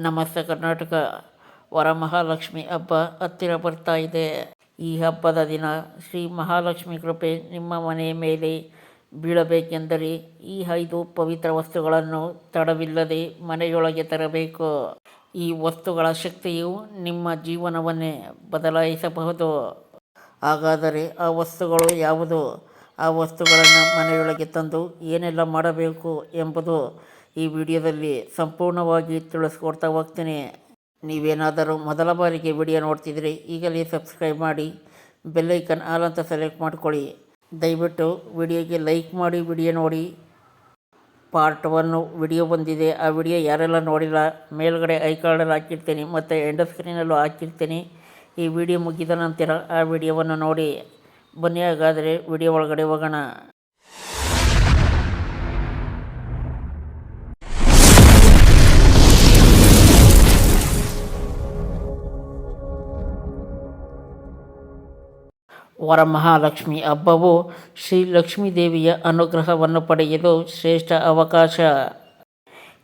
ನಮಸ್ತೆ ಕರ್ನಾಟಕ ವರಮಹಾಲಕ್ಷ್ಮಿ ಹಬ್ಬ ಹತ್ತಿರ ಬರ್ತಾ ಇದೆ. ಈ ಹಬ್ಬದ ದಿನ ಶ್ರೀ ಮಹಾಲಕ್ಷ್ಮಿ ಕೃಪೆ ನಿಮ್ಮ ಮನೆಯ ಮೇಲೆ ಬೀಳಬೇಕೆಂದರೆ ಈ ಐದು ಪವಿತ್ರ ವಸ್ತುಗಳನ್ನು ತಡವಿಲ್ಲದೆ ಮನೆಯೊಳಗೆ ತರಬೇಕು. ಈ ವಸ್ತುಗಳ ಶಕ್ತಿಯು ನಿಮ್ಮ ಜೀವನವನ್ನೇ ಬದಲಾಯಿಸಬಹುದು. ಹಾಗಾದರೆ ಆ ವಸ್ತುಗಳು ಯಾವುದು? ಆ ವಸ್ತುಗಳನ್ನು ಮನೆಯೊಳಗೆ ತಂದು ಏನೆಲ್ಲ ಮಾಡಬೇಕು ಎಂಬುದು ಈ ವಿಡಿಯೋದಲ್ಲಿ ಸಂಪೂರ್ಣವಾಗಿ ತಿಳಿಸ್ಕೊಡ್ತಾ ಹೋಗ್ತೀನಿ. ನೀವೇನಾದರೂ ಮೊದಲ ಬಾರಿಗೆ ವಿಡಿಯೋ ನೋಡ್ತಿದ್ರೆ ಈಗಲೇ ಸಬ್ಸ್ಕ್ರೈಬ್ ಮಾಡಿ ಬೆಲ್ಲೈಕನ್ ಆಲ್ ಅಂತ ಸೆಲೆಕ್ಟ್ ಮಾಡ್ಕೊಳ್ಳಿ. ದಯವಿಟ್ಟು ವಿಡಿಯೋಗೆ ಲೈಕ್ ಮಾಡಿ, ವಿಡಿಯೋ ನೋಡಿ. ಪಾರ್ಟ್ ಒನ್ನು ವಿಡಿಯೋ ಬಂದಿದೆ, ಆ ವಿಡಿಯೋ ಯಾರೆಲ್ಲ ನೋಡಿಲ್ಲ, ಮೇಲ್ಗಡೆ ಐ ಕಾರ್ಡಲ್ಲಿ ಹಾಕಿರ್ತೀನಿ, ಮತ್ತು ಎಂಡ್ ಸ್ಕ್ರೀನಲ್ಲೂ ಹಾಕಿರ್ತೀನಿ. ಈ ವಿಡಿಯೋ ಮುಗಿದ ನಂತರ ಆ ವಿಡಿಯೋವನ್ನು ನೋಡಿ. ಬನ್ನಿ ಹಾಗಾದರೆ ವಿಡಿಯೋ ಒಳಗಡೆ ಹೋಗೋಣ. ವರಮಹಾಲಕ್ಷ್ಮಿ ಹಬ್ಬವು ಶ್ರೀ ಲಕ್ಷ್ಮೀದೇವಿಯ ಅನುಗ್ರಹವನ್ನು ಪಡೆಯಲು ಶ್ರೇಷ್ಠ ಅವಕಾಶ.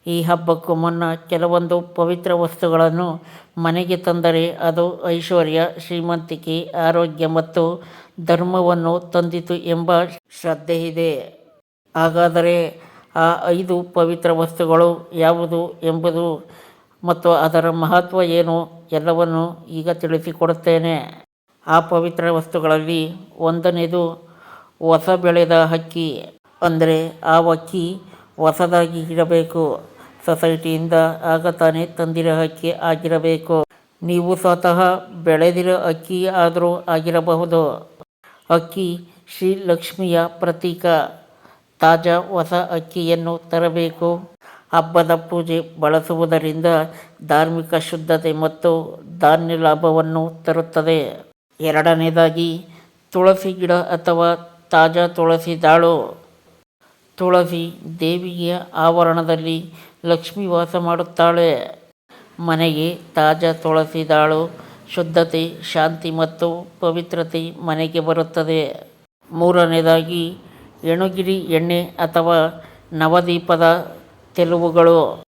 ಈ ಹಬ್ಬಕ್ಕೂ ಮುನ್ನ ಕೆಲವೊಂದು ಪವಿತ್ರ ವಸ್ತುಗಳನ್ನು ಮನೆಗೆ ತಂದರೆ ಅದು ಐಶ್ವರ್ಯ, ಶ್ರೀಮಂತಿಕೆ, ಆರೋಗ್ಯ ಮತ್ತು ಧರ್ಮವನ್ನು ತಂದಿತು ಎಂಬ ಶ್ರದ್ಧೆ ಇದೆ ಹಾಗಾದರೆ ಆ ಐದು ಪವಿತ್ರ ವಸ್ತುಗಳು ಯಾವುದು ಎಂಬುದು ಮತ್ತು ಅದರ ಮಹತ್ವ ಏನು ಎಲ್ಲವನ್ನು ಈಗ ತಿಳಿಸಿಕೊಡುತ್ತೇನೆ. ಆ ಪವಿತ್ರ ವಸ್ತುಗಳಲ್ಲಿ ಒಂದನೇದು ಹೊಸ ಬೆಳೆದ ಅಕ್ಕಿ. ಅಂದರೆ ಆ ಅಕ್ಕಿ ಹೊಸದಾಗಿ ಇರಬೇಕು. ಸೊಸೈಟಿಯಿಂದ ಆಗ ತಾನೇ ತಂದಿರೋ ಅಕ್ಕಿ ಆಗಿರಬೇಕು. ನೀವು ಸ್ವತಃ ಬೆಳೆದಿರೋ ಅಕ್ಕಿ ಆದರೂ ಆಗಿರಬಹುದು. ಅಕ್ಕಿ ಶ್ರೀ ಲಕ್ಷ್ಮಿಯ ಪ್ರತೀಕ. ತಾಜಾ ಹೊಸ ಅಕ್ಕಿಯನ್ನು ತರಬೇಕು. ಹಬ್ಬದ ಪೂಜೆ ಬಳಸುವುದರಿಂದ ಧಾರ್ಮಿಕ ಶುದ್ಧತೆ ಮತ್ತು ಧಾನ್ಯ ಲಾಭವನ್ನು ತರುತ್ತದೆ. ಎರಡನೇದಾಗಿ ತುಳಸಿ ಗಿಡ ಅಥವಾ ತಾಜಾ ತುಳಸಿ ದಾಳು. ತುಳಸಿ ದೇವಿಯ ಆವರಣದಲ್ಲಿ ಲಕ್ಷ್ಮಿ ವಾಸ ಮಾಡುತ್ತಾಳೆ. ಮನೆಗೆ ತಾಜಾ ತುಳಸಿ ದಾಳು ಶುದ್ಧತೆ, ಶಾಂತಿ ಮತ್ತು ಪವಿತ್ರತೆ ಮನೆಗೆ ಬರುತ್ತದೆ. ಮೂರನೇದಾಗಿ ಎಣುಗಿರಿ ಎಣ್ಣೆ ಅಥವಾ ನವದೀಪದ ತೆಲುವುಗಳು.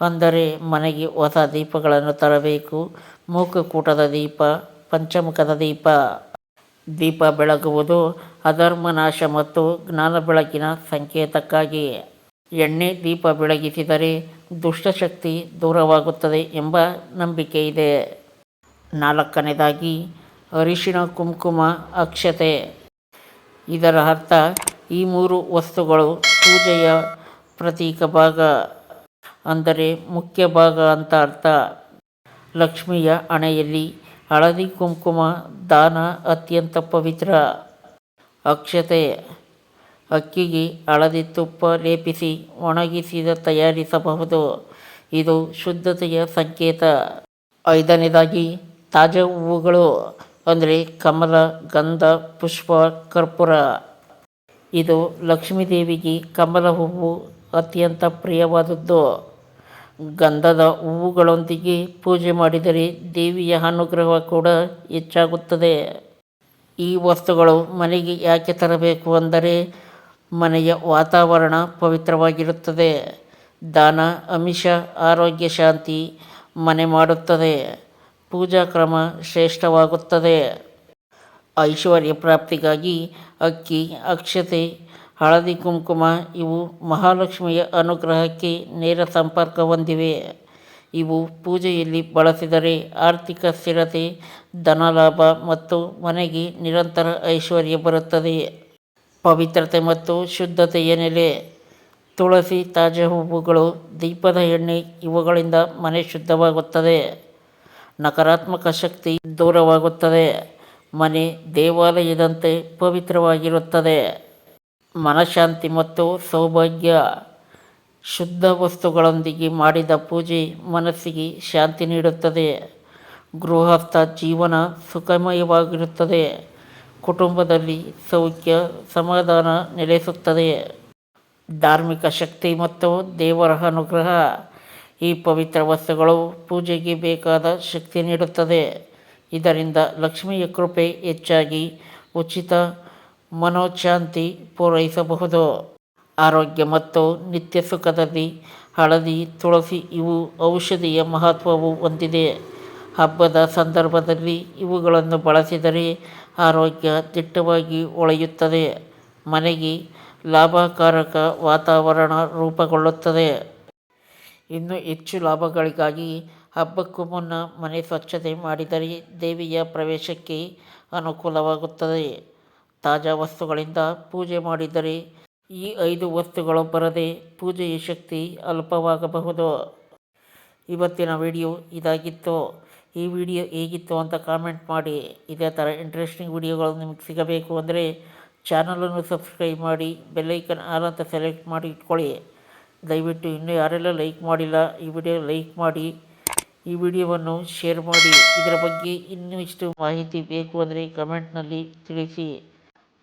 ಅಂದರೆ ಮನೆಗೆ ಹೊಸ ದೀಪಗಳನ್ನು ತರಬೇಕು. ಮೂಕಕೂಟದ ದೀಪ ಪಂಚಮುಖದ ದೀಪ ದೀಪ ಬೆಳಗುವುದು ಅಧರ್ಮ ನಾಶ ಮತ್ತು ಜ್ಞಾನ ಬೆಳಕಿನ ಸಂಕೇತಕ್ಕಾಗಿ. ಎಣ್ಣೆ ದೀಪ ಬೆಳಗಿಸಿದರೆ ದುಷ್ಟಶಕ್ತಿ ದೂರವಾಗುತ್ತದೆ ಎಂಬ ನಂಬಿಕೆ ಇದೆ. ನಾಲ್ಕನೇದಾಗಿ ಅರಿಶಿಣ ಕುಂಕುಮ ಅಕ್ಷತೆ. ಇದರ ಅರ್ಥ, ಈ ಮೂರು ವಸ್ತುಗಳು ಪೂಜೆಯ ಪ್ರತೀಕ ಭಾಗ, ಅಂದರೆ ಮುಖ್ಯ ಭಾಗ ಅಂತ ಅರ್ಥ. ಲಕ್ಷ್ಮಿಯ ಹಣೆಯಲ್ಲಿ ಹಳದಿ ಕುಂಕುಮ, ದಾನ ಅತ್ಯಂತ ಪವಿತ್ರ. ಅಕ್ಷತೆ ಅಕ್ಕಿಗೆ ಹಳದಿ ತುಪ್ಪ ಲೇಪಿಸಿ ಒಣಗಿಸಿದ ತಯಾರಿಸಬಹುದು. ಇದು ಶುದ್ಧತೆಯ ಸಂಕೇತ. ಐದನೇದಾಗಿ, ತಾಜಾ ಹೂವುಗಳು ಅಂದರೆ ಕಮಲ, ಗಂಧ, ಪುಷ್ಪ, ಕರ್ಪೂರ. ಇದು ಲಕ್ಷ್ಮೀದೇವಿಗೆ ಕಮಲ ಹೂವು ಅತ್ಯಂತ ಪ್ರಿಯವಾದದ್ದು. ಗಂಧದ ಹೂವುಗಳೊಂದಿಗೆ ಪೂಜೆ ಮಾಡಿದರೆ ದೇವಿಯ ಅನುಗ್ರಹ ಕೂಡ ಹೆಚ್ಚಾಗುತ್ತದೆ. ಈ ವಸ್ತುಗಳು ಮನೆಗೆ ಯಾಕೆ ತರಬೇಕು ಅಂದರೆ ಮನೆಯ ವಾತಾವರಣ ಪವಿತ್ರವಾಗಿರುತ್ತದೆ. ದಾನ, ಅಮಿಷ, ಆರೋಗ್ಯ ಶಾಂತಿ ಮನೆ ಮಾಡುತ್ತದೆ. ಪೂಜಾ ಕ್ರಮ ಶ್ರೇಷ್ಠವಾಗುತ್ತದೆ. ಐಶ್ವರ್ಯ ಪ್ರಾಪ್ತಿಗಾಗಿ ಅಕ್ಕಿ, ಅಕ್ಷತೆ ಹಳದಿ ಕುಂಕುಮ, ಇವು ಮಹಾಲಕ್ಷ್ಮಿಯ ಅನುಗ್ರಹಕ್ಕೆ ನೇರ ಸಂಪರ್ಕ ಹೊಂದಿವೆ. ಇವು ಪೂಜೆಯಲ್ಲಿ ಬಳಸಿದರೆ ಆರ್ಥಿಕ ಸ್ಥಿರತೆ, ಧನಲಾಭ ಮತ್ತು ಮನೆಗೆ ನಿರಂತರ ಐಶ್ವರ್ಯ ಬರುತ್ತದೆ. ಪವಿತ್ರತೆ ಮತ್ತು ಶುದ್ಧತೆಯ ನೆಲೆ, ತುಳಸಿ ತಾಜಾ ಹೂವುಗಳು, ದೀಪದ ಎಣ್ಣೆ ಇವುಗಳಿಂದ ಮನೆ ಶುದ್ಧವಾಗುತ್ತದೆ. ನಕಾರಾತ್ಮಕ ಶಕ್ತಿ ದೂರವಾಗುತ್ತದೆ. ಮನೆ ದೇವಾಲಯದಂತೆ ಪವಿತ್ರವಾಗಿರುತ್ತದೆ. ಮನಃಶಾಂತಿ ಮತ್ತು ಸೌಭಾಗ್ಯ ಶುದ್ಧ ವಸ್ತುಗಳೊಂದಿಗೆ ಮಾಡಿದ ಪೂಜೆ ಮನಸ್ಸಿಗೆ ಶಾಂತಿ ನೀಡುತ್ತದೆ. ಗೃಹಸ್ಥ ಜೀವನ ಸುಖಮಯವಾಗಿರುತ್ತದೆ. ಕುಟುಂಬದಲ್ಲಿ ಸೌಖ್ಯ, ಸಮಾಧಾನ ನೆಲೆಸುತ್ತದೆ. ಧಾರ್ಮಿಕ ಶಕ್ತಿ ಮತ್ತು ದೇವರ ಅನುಗ್ರಹ ಈ ಪವಿತ್ರ ವಸ್ತುಗಳು ಪೂಜೆಗೆ ಬೇಕಾದ ಶಕ್ತಿ ನೀಡುತ್ತದೆ. ಇದರಿಂದ ಲಕ್ಷ್ಮಿಯ ಕೃಪೆ ಹೆಚ್ಚಾಗಿ ಉಚಿತ ಮನೋಶಾಂತಿ ಪೂರೈಸಬಹುದು. ಆರೋಗ್ಯ ಮತ್ತು ನಿತ್ಯ ಸುಖದಲ್ಲಿ ಹಳದಿ, ತುಳಸಿ ಇವು ಔಷಧಿಯ ಮಹತ್ವವು ಹೊಂದಿದೆ. ಹಬ್ಬದ ಸಂದರ್ಭದಲ್ಲಿ ಇವುಗಳನ್ನು ಬಳಸಿದರೆ ಆರೋಗ್ಯ ದಿಟ್ಟವಾಗಿ ಒಳೆಯುತ್ತದೆ ಮನೆಗೆ ಲಾಭಕಾರಕ ವಾತಾವರಣ ರೂಪುಗೊಳ್ಳುತ್ತದೆ. ಇನ್ನು ಹೆಚ್ಚು ಲಾಭಗಳಿಗಾಗಿ ಹಬ್ಬಕ್ಕೂ ಮುನ್ನ ಮನೆ ಸ್ವಚ್ಛತೆ ಮಾಡಿದರೆ ದೇವಿಯ ಪ್ರವೇಶಕ್ಕೆ ಅನುಕೂಲವಾಗುತ್ತದೆ. ತಾಜಾ ವಸ್ತುಗಳಿಂದ ಪೂಜೆ ಮಾಡಿದರೆ ಈ ಐದು ವಸ್ತುಗಳು ಬರದೆ ಪೂಜೆಯ ಶಕ್ತಿ ಅಲ್ಪವಾಗಬಹುದು. ಇವತ್ತಿನ ವಿಡಿಯೋ ಇದಾಗಿತ್ತು. ಈ ವಿಡಿಯೋ ಹೇಗಿತ್ತು ಅಂತ ಕಾಮೆಂಟ್ ಮಾಡಿ. ಇದೇ ಥರ ಇಂಟ್ರೆಸ್ಟಿಂಗ್ ವಿಡಿಯೋಗಳು ನಿಮಗೆ ಸಿಗಬೇಕು ಅಂದರೆ ಚಾನಲನ್ನು ಸಬ್ಸ್ಕ್ರೈಬ್ ಮಾಡಿ ಬೆಲ್ಲೈಕನ್ ಆಲ್ ಅಂತ ಸೆಲೆಕ್ಟ್ ಮಾಡಿ ಇಟ್ಕೊಳ್ಳಿ. ದಯವಿಟ್ಟು ಇನ್ನೂ ಯಾರೆಲ್ಲ ಲೈಕ್ ಮಾಡಿಲ್ಲ, ಈ ವಿಡಿಯೋ ಲೈಕ್ ಮಾಡಿ. ಈ ವಿಡಿಯೋವನ್ನು ಶೇರ್ ಮಾಡಿ. ಇದರ ಬಗ್ಗೆ ಇನ್ನೂ ಇಷ್ಟು ಮಾಹಿತಿ ಬೇಕು ಅಂದರೆ ಕಮೆಂಟ್ನಲ್ಲಿ ತಿಳಿಸಿ.